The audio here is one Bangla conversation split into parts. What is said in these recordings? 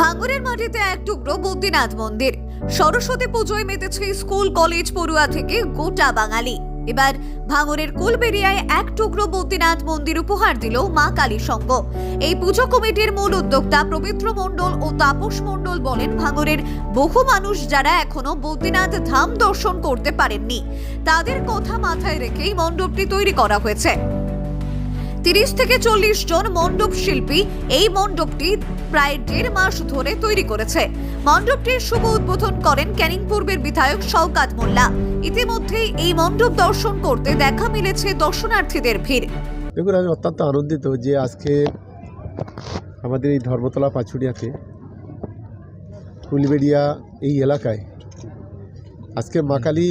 ভাঙরের মাটিতে এক টুকরো বদ্রীনাথ মন্দির। সরস্বতী পুজোয় মেতেছে স্কুল, কলেজ, পড়ুয়া থেকে গোটা বাঙালি। এবার ভাঙরের কুলবেরিয়ায় এক টুকরো বদ্রীনাথ মন্দির উপহার দিল মা কালী সংঘ। এই পুজো কমিটির মূল উদ্যোক্তা পবিত্র মণ্ডল ও তাপস মণ্ডল বলেন, ভাঙরের বহু মানুষ যারা এখনও বদ্রীনাথ ধাম দর্শন করতে পারেননি, তাদের কথা মাথায় রেখেই মণ্ডপটি তৈরি করা হয়েছে। তিরিশ থেকে চল্লিশ জন মণ্ডপ শিল্পী এই মণ্ডপটি প্রায় দেড় মাস ধরে তৈরি করেছে। মণ্ডপটির শুভ উদ্বোধন করেন ক্যানিং পূর্বের বিধায়ক শওকাত মোল্লা। ইতিমধ্যেই এই মণ্ডপ দর্শন করতে দেখা মিলেছে দর্শনার্থীদের ভিড়। দেখুন, আমি অত্যন্ত আনন্দিত যে আজকে আমাদের এই ধর্মতলা পাচুরিয়াতে ফুলবেড়িয়া এই এলাকায় আজকে মাকালী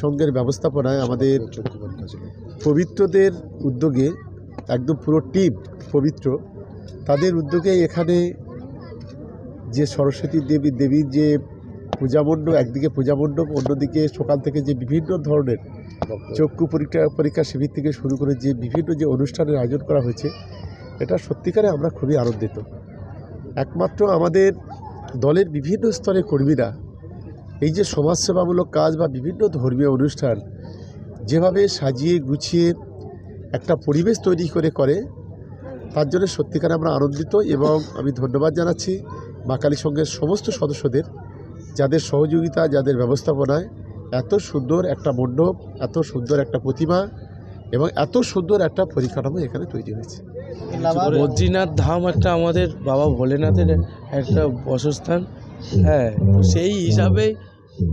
সঙ্গের ব্যবস্থাপনায় আমাদের পবিত্রদের উদ্যোগে একদম পুরো টিপ, পবিত্র। তাদের উদ্যোগে এখানে যে সরস্বতী দেবী, দেবীর যে পূজামণ্ডপ একদিকে পূজামণ্ডপ অন্যদিকে সকাল থেকে যে বিভিন্ন ধরনের চক্ষু পরীক্ষা পরীক্ষা শিবির থেকে শুরু করে যে বিভিন্ন যে অনুষ্ঠানের আয়োজন করা হয়েছে, এটা সত্যিকারে আমরা খুবই আনন্দিত। একমাত্র আমাদের দলের বিভিন্ন স্তরের কর্মীরা এই যে সমাজসেবামূলক কাজ বা বিভিন্ন ধর্মীয় অনুষ্ঠান, যেভাবে সাজিয়ে গুছিয়ে একটা পরিবেশ তৈরি করে করে তার জন্য সত্যিকার আমরা আনন্দিত এবং আমি ধন্যবাদ জানাচ্ছি মা কালী সংঘের সমস্ত সদস্যদের যাদের সহযোগিতা যাদের ব্যবস্থাপনায় এত সুন্দর একটা মণ্ডপ এত সুন্দর একটা প্রতিমা এবং এত সুন্দর একটা পরিকাঠামো এখানে তৈরি হয়েছে। বদ্রীনাথ ধাম একটা আমাদের বাবা ভোলেনাথের একটা বসস্থান। হ্যাঁ তো সেই হিসাবেই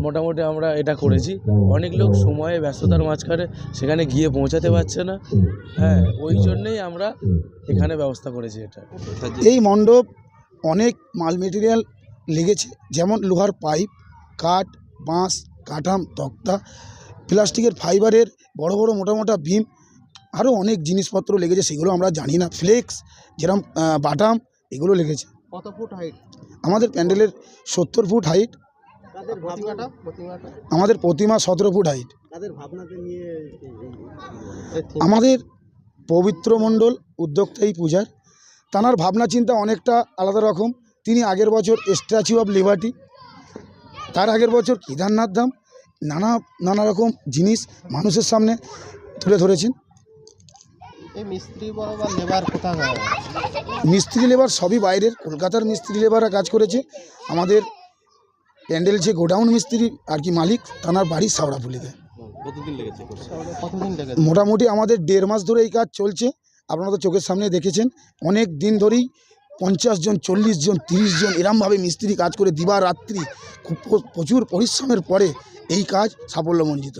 মোটামুটি আমরা এটা করেছি। অনেক লোক সময়ে ব্যস্ততার মাঝখানে সেখানে গিয়ে পৌঁছাতে পারছে না। হ্যাঁ ওই জন্যেই আমরা এখানে ব্যবস্থা করেছি এটা। এই মণ্ডপ অনেক মাল মেটেরিয়াল লেগেছে যেমন লোহার পাইপ কাঠ বাঁশ কাঠাম তক্তা প্লাস্টিকের ফাইবারের বড় বড় মোটা মোটা বিম আরও অনেক জিনিসপত্র লেগেছে সেগুলো আমরা জানি না। ফ্লেক্স যেরকম বাটাম এগুলো লেগেছে। কত ফুট হাইট আমাদের প্যান্ডেলের সত্তর ফুট হাইট আমাদের প্রতিমা সতেরো ফুট হাইট আমাদের পবিত্র মণ্ডল উদ্যোক্তা এই পূজার। তানার ভাবনা চিন্তা অনেকটা আলাদা রকম। তিনি আগের বছর স্ট্যাচু অফ লিবার্টি তার আগের বছর কেদারনাথ ধাম নানা নানা রকম জিনিস মানুষের সামনে তুলে ধরেছেন। মিস্ত্রি লেবার মিস্ত্রি লেবার সবই বাইরের। কলকাতার মিস্ত্রি লেবাররা কাজ করেছে। আমাদের প্যান্ডেল যে গোডাউন মিস্ত্রি আর কি মালিক তানার বাড়ি সাওড়াফুলিতে কতদিন মোটামুটি আমাদের দেড় মাস ধরে এই কাজ চলছে। আপনারা তো চোখের সামনে দেখেছেন অনেক দিন ধরেই পঞ্চাশ জন চল্লিশ জন তিরিশ জন এরমভাবে মিস্ত্রি কাজ করে দিবা রাত্রি খুব প্রচুর পরিশ্রমের পরে এই কাজ সাফল্যমণ্ডিত।